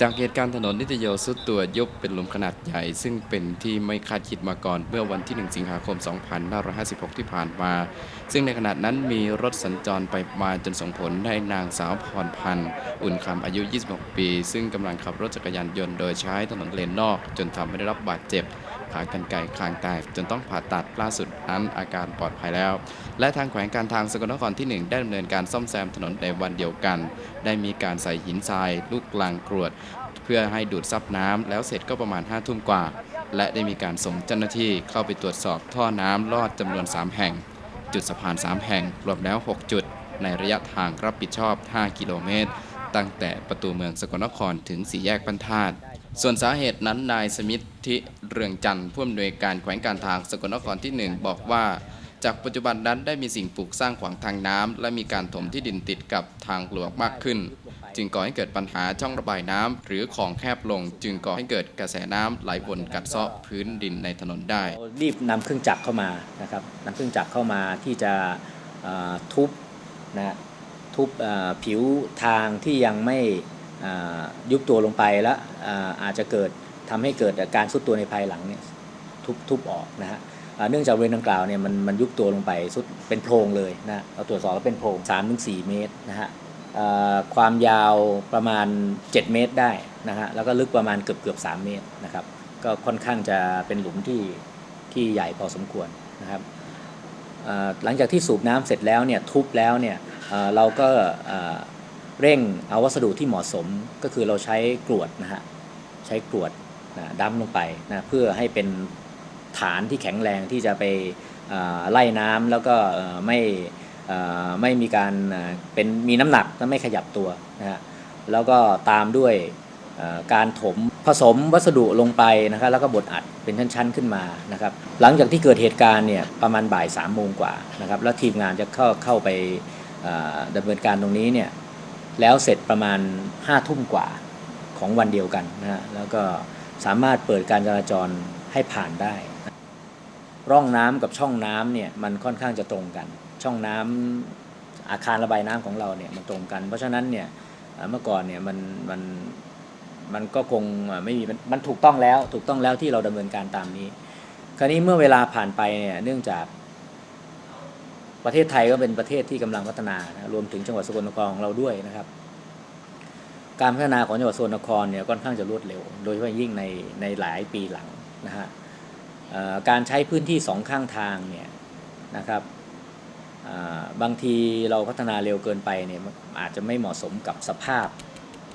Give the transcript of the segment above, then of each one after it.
จากเหตุการณ์ถนนนิตโยสุดตัวยุบเป็นหลุมขนาดใหญ่ ซึ่งเป็นที่ไม่คาดคิดมาก่อนเมื่อวันที่ 1 สิงหาคม 2556 ที่ผ่านมา ซึ่งในขณะนั้นมีรถสัญจรไปมาจนส่งผลให้นางสาวพรพันธ์ อุ่นคำอายุ 26 ปี ซึ่งกำลังขับรถจักรยานยนต์โดยใช้ถนนเลนนอก จนทำให้ได้รับบาดเจ็บ ขากรรไกรคางแตกจนต้องผ่าตัดล่าสุดนั้นอาการปลอดภัยแล้ว และทางแขวงการทางสกลนครที่ 1 ได้ดำเนินการซ่อมแซมถนนในวันเดียวกัน ได้มีการใส่หินทราย ลูกกลางกรวด เพื่อให้ดูดซับน้ำแล้วเสร็จก็ประมาณ5ทุ่มกว่า และได้มีการส่งเจ้าหน้าที่เข้าไปตรวจสอบท่อน้ำลอดจำนวน 3 แห่ง จุดสะพาน 3 แห่ง รวมแล้ว 6 จุด ในระยะทางรับผิดชอบ 5 กิโลเมตร ตั้งแต่ประตูเมืองสกลนครถึงสี่แยกบรรทัด ส่วนสาเหตุนั้นนายสมิทธิเรืองจันทร์ผู้อำนวยการแขวงการทางสกลนครที่ 1 บอกว่า จากปัจจุบันนั้นได้มีสิ่งปลูกสร้างขวางทางน้ำและมีการถมที่ดินติดกับทางหลวงมากขึ้น จึงก่อให้เกิดปัญหาช่องระบายน้ำหรือของแคบลง จึงก่อให้เกิดกระแสน้ำไหลวนกัดเซาะพื้นดินในถนนได้ รีบนำเครื่องจักรเข้ามานะครับนำเครื่องจักรเข้ามาที่จะทุบนะฮะทุบผิวทางที่ยังไม่ ยุบตัวลงไปแล้วอาจจะเกิดทำให้เกิดการสุดตัวในภายหลังเนี่ยทุบทุบออกนะฮะเนื่องจากบริเวณดังกล่าวเนี่ยมันมันยุบตัวลงไปสุดเป็นโพรงเลยนะเราตรวจสอบแล้วเป็นโพรง3-4 เมตรนะฮะความยาวประมาณ 7 เมตรได้นะฮะแล้วก็ลึกประมาณเกือบเกือบ3เมตรนะครับก็ค่อนข้างจะเป็นหลุมที่ที่ใหญ่พอสมควรนะครับหลังจากที่สูบน้ำเสร็จแล้วเนี่ยทุบแล้วเนี่ยเราก็ เร่งเอาวัสดุที่เหมาะสมก็คือเราใช้กรวดนะฮะใช้กรวดนะดั้มลงไปนะเพื่อให้เป็นฐานที่แข็งแรงที่จะไปไล่น้ำแล้วก็ไม่ไม่มีการเป็นมีน้ำหนักและไม่ขยับตัวนะฮะแล้วก็ตามด้วยการถมผสมวัสดุลงไปนะครับแล้วก็บดอัดเป็นชั้นๆขึ้นมานะครับหลังจากที่เกิดเหตุการณ์เนี่ยประมาณบ่ายสามโมงกว่านะครับแล้วทีมงานจะเข้าเข้าไปเอ่อดำเนินการตรงนี้เนี่ย แล้วเสร็จประมาณห้าทุ่มกว่าของวันเดียวกันนะฮะแล้วก็สามารถเปิดการจราจรให้ผ่านได้ ร่องน้ำกับช่องน้ำเนี่ยมันค่อนข้างจะตรงกัน ช่องน้ำอาคารระบายน้ำของเราเนี่ยมันตรงกัน เพราะฉะนั้นเนี่ยเมื่อก่อนเนี่ยมันมันมันก็คงไม่มีมันมันถูกต้องแล้วถูกต้องแล้วที่เราดำเนินการตามนี้ คราวนี้เมื่อเวลาผ่านไปเนี่ยเนื่องจาก ประเทศไทยก็เป็นประเทศที่กำลังพัฒนานะรวมถึงจังหวัดสกลนครของเราด้วยนะครับ การพัฒนาของจังหวัดสกลนครเนี่ยค่อนข้างจะรวดเร็ว โดยเฉพาะยิ่งในในหลายปีหลังนะฮะการใช้พื้นที่สองข้างทางเนี่ยนะครับบางทีเราพัฒนาเร็วเกินไปเนี่ยอาจจะไม่เหมาะสมกับสภาพ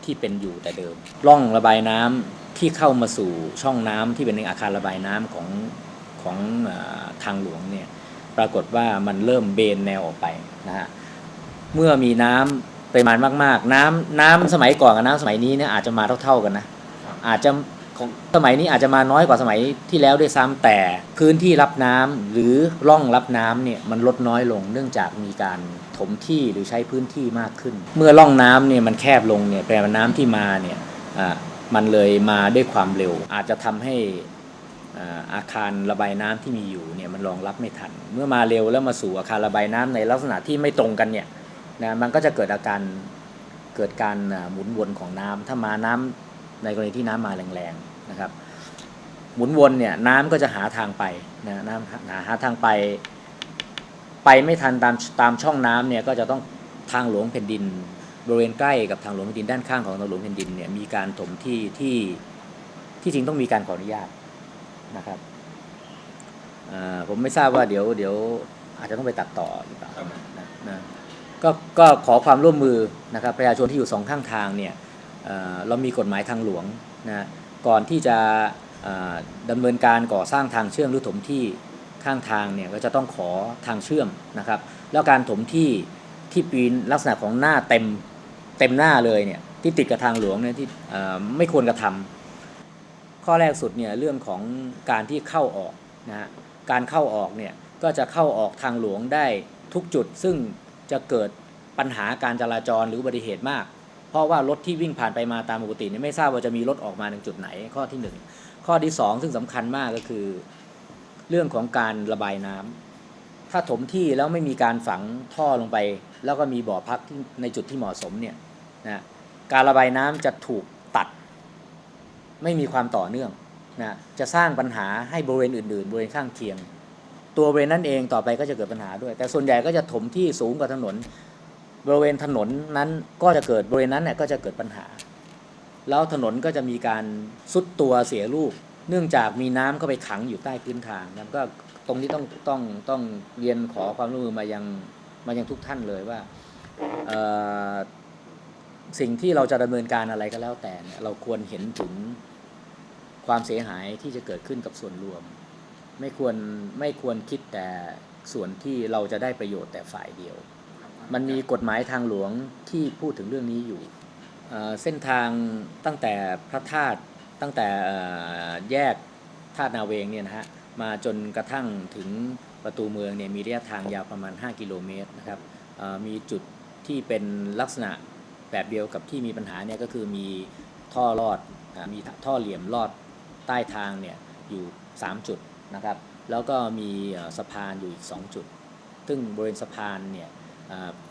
ที่เป็นอยู่แต่เดิม ร่องระบายน้ำที่เข้ามาสู่ช่องน้ำที่เป็นอาคารระบายน้ำของของอทางหลวงเนี่ย ปรากฏว่ามันเริ่มเบนแนวออกไปนะฮะเมื่อมีน้ำปริมาณมากๆ น้ำน้ำสมัยก่อนกับน้ำสมัยนี้เนี่ยอาจจะมาเท่าๆกันนะอาจจะของสมัยนี้อาจจะมาน้อยกว่าสมัยที่แล้วด้วยซ้ำแต่พื้นที่รับน้ำหรือร่องรับน้ำเนี่ยมันลดน้อยลงเนื่องจากมีการถมที่หรือใช้พื้นที่มากขึ้น เมื่อร่องน้ำเนี่ยมันแคบลงเนี่ยแปลว่าน้ำที่มาเนี่ยอ่ามันเลยมาด้วยความเร็ว อาจจะทำให้ อาคารระบายน้ำที่มีอยู่เนี่ยมันรองรับไม่ทัน เมื่อมาเร็วแล้วมาสู่อาคารระบายน้ำในลักษณะที่ไม่ตรงกันเนี่ยนะมันก็จะเกิดอาการเกิดการหมุนวนของน้ำถ้ามาน้ำในกรณีที่น้ำมาแรงๆนะครับ หมุนวนเนี่ยน้ำก็จะหาทางไปนะน้ำหาหาทางไป ไปไม่ทันตามตามช่องน้ำเนี่ยก็จะต้องทางหลวงแผ่นดิน บริเวณใกล้กับทางหลวงแผ่นดินด้านข้างของทางหลวงแผ่นดินเนี่ยมีการถมที่ที่ที่จริงต้องมีการขออนุญาต นะครับอ่าผมไม่ทราบว่าเดี๋ยวเดี๋ยวอาจจะต้องไปตัดต่อหรือเปล่านะนะก็ก็ขอความร่วมมือนะครับประชาชนที่อยู่สองข้างทางเนี่ยเอ่อเรามีกฎหมายทางหลวงนะก่อนที่จะเอ่อดำเนินการก่อสร้างทางเชื่อมหรือถมที่ข้างทางเนี่ยก็จะต้องขอทางเชื่อมนะครับ แล้วการถมที่ที่ปีนลักษณะของหน้าเต็มเต็มหน้าเลยเนี่ยที่ติดกับทางหลวงเนี่ยที่เอ่อไม่ควรกระทำ ข้อแรกสุดเนี่ยเรื่องของการที่เข้าออกนะฮะการเข้าออกเนี่ยก็จะเข้าออกทางหลวงได้ทุกจุด ซึ่งจะเกิดปัญหาการจราจรหรืออุบัติเหตุมาก เพราะว่ารถที่วิ่งผ่านไปมาตามปกติเนี่ยไม่ทราบว่าจะมีรถออกมาในจุดไหนข้อที่หนึ่งข้อที่สองซึ่งสำคัญมากก็คือ เรื่องของการระบายน้ำถ้าถมที่แล้วไม่มีการฝังท่อลงไป แล้วก็มีบ่อพักในจุดที่เหมาะสมเนี่ยนะการระบายน้ำจะถูก ไม่มีความต่อเนื่องนะจะสร้างปัญหาให้บริเวณอื่น ๆ บริเวณข้างเคียง ตัวบริเวณนั้นเองต่อไปก็จะเกิดปัญหาด้วย แต่ส่วนใหญ่ก็จะถมที่สูงกว่าถนน บริเวณถนนนั้นก็จะเกิดบริเวณนั้นเนี่ยก็จะเกิดปัญหา แล้วถนนก็จะมีการซุดตัวเสียรูป เนื่องจากมีน้ำเข้าไปขังอยู่ใต้พื้นทางนะก็ตรงนี้ต้องต้องต้องเรียนขอความร่วมมือมายังมายังทุกท่านเลยว่าสิ่งที่เราจะดำเนินการอะไรก็แล้วแต่เนี่ยเราควรเห็นถึง ความเสียหายที่จะเกิดขึ้นกับส่วนรวม ไม่ควรไม่ควรคิดแต่ส่วนที่เราจะได้ประโยชน์แต่ฝ่ายเดียว มันมีกฎหมายทางหลวงที่พูดถึงเรื่องนี้อยู่ เส้นทางตั้งแต่พระธาตุตั้งแต่แยกธาตุนาเวงเนี่ยนะฮะมาจนกระทั่งถึงประตูเมืองเนี่ยมีระยะทางยาวประมาณ 5 กิโลเมตรนะครับมีจุดที่เป็นลักษณะแบบเดียวกับที่มีปัญหาเนี่ยก็คือมีท่อลอดอมีท่อเหลี่ยมลอด ใต้ทางเนี่ยอยู่ 3 จุดนะครับแล้วก็มีสะพานอยู่อีก 2 จุด ซึ่งบริเวณสะพานเนี่ย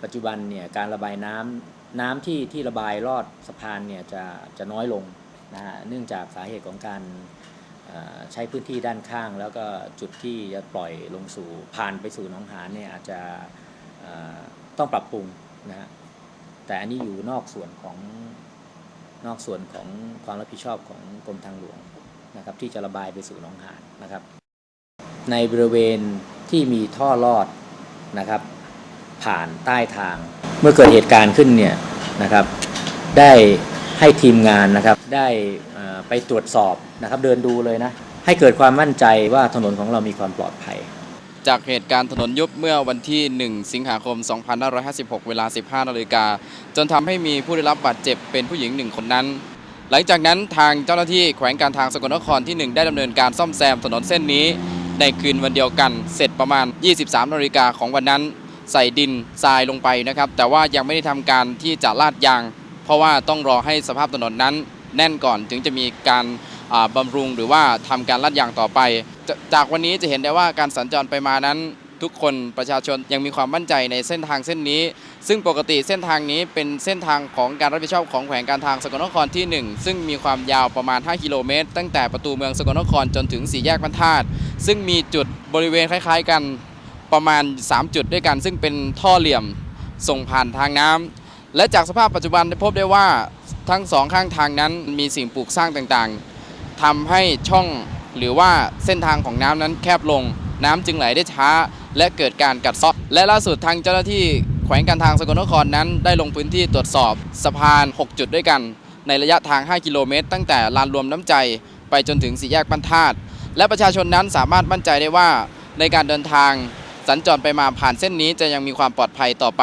ปัจจุบันเนี่ยการระบายน้ำน้ำที่ที่ระบายลอดสะพานเนี่ยจะจะน้อยลงนะฮะเนื่องจากสาเหตุของการใช้พื้นที่ด้านข้าง แล้วก็จุดที่จะปล่อยลงสู่ผ่านไปสู่หนองหานเนี่ยอาจจะต้องปรับปรุงนะฮะแต่อันนี้อยู่นอกส่วนของนอกส่วนของความรับผิดชอบของกรมทางหลวง นะครับที่จะระบายไปสู่หนองหานนะครับ ในบริเวณที่มีท่อลอดนะครับ ผ่านใต้ทาง เมื่อเกิดเหตุการณ์ขึ้นเนี่ยนะครับ ได้ให้ทีมงานนะครับได้ไปตรวจสอบนะครับ เดินดูเลยนะ ให้เกิดความมั่นใจว่าถนนของเรามีความปลอดภัย จากเหตุการณ์ถนนยุบเมื่อวันที่ 1 สิงหาคม 2556 เวลา 15นาฬิกาจนทำให้มีผู้ได้รับบาดเจ็บเป็นผู้หญิงหนึ่งคนนั้น หลังจากนั้นทางเจ้าหน้าที่แขวงการทางสกลนครที่ 1 ได้ดำเนินการซ่อมแซมถนนเส้นนี้ ในคืนวันเดียวกัน เสร็จประมาณ 23นาฬิกาของวันนั้น ใส่ดินทรายลงไปนะครับ แต่ว่ายังไม่ได้ทำการที่จะลาดยาง เพราะว่าต้องรอให้สภาพถนนนั้น แน่นก่อนถึงจะมีการอ่าบำรุงหรือว่าทำการลาดยางต่อไปจจากวันนี้จะเห็นได้ว่าการสัญจรไปมานั้น ทุกคนประชาชนยังมีความมั่นใจในเส้นทางเส้นนี้ ซึ่งปกติเส้นทางนี้เป็นเส้นทางของการรับผิดชอบของแขวงการทางสกลนครที่ 1 ซึ่งมีความยาวประมาณ 5 กิโลเมตร ตั้งแต่ประตูเมืองสกลนครจนถึงสี่แยกบรรทัดซึ่งมีจุดบริเวณคล้าย ๆ กันประมาณ 3 จุดด้วยกัน ซึ่งเป็นท่อเหลี่ยมส่งผ่านทางน้ำและจากสภาพปัจจุบันได้พบได้ว่าทั้งสองข้างทางนั้นมีสิ่งปลูกสร้างต่างๆทำให้ช่องหรือว่าเส้นทางของน้ำนั้นแคบลง น้ำจึงไหลได้ช้า และเกิดการกัดเซาะและล่าสุดทางเจ้าหน้าที่แขวงการทางสกลนครนั้น ได้ลงพื้นที่ตรวจสอบสะพาน 6 จุดด้วยกัน ในระยะทาง 5 กิโลเมตร ตั้งแต่ลานรวมน้ำใจ ไปจนถึงสี่แยกบรรทัดและประชาชนนั้นสามารถมั่นใจได้ว่าในการเดินทาง สัญจรไปมาผ่านเส้นนี้จะยังมีความปลอดภัยต่อไป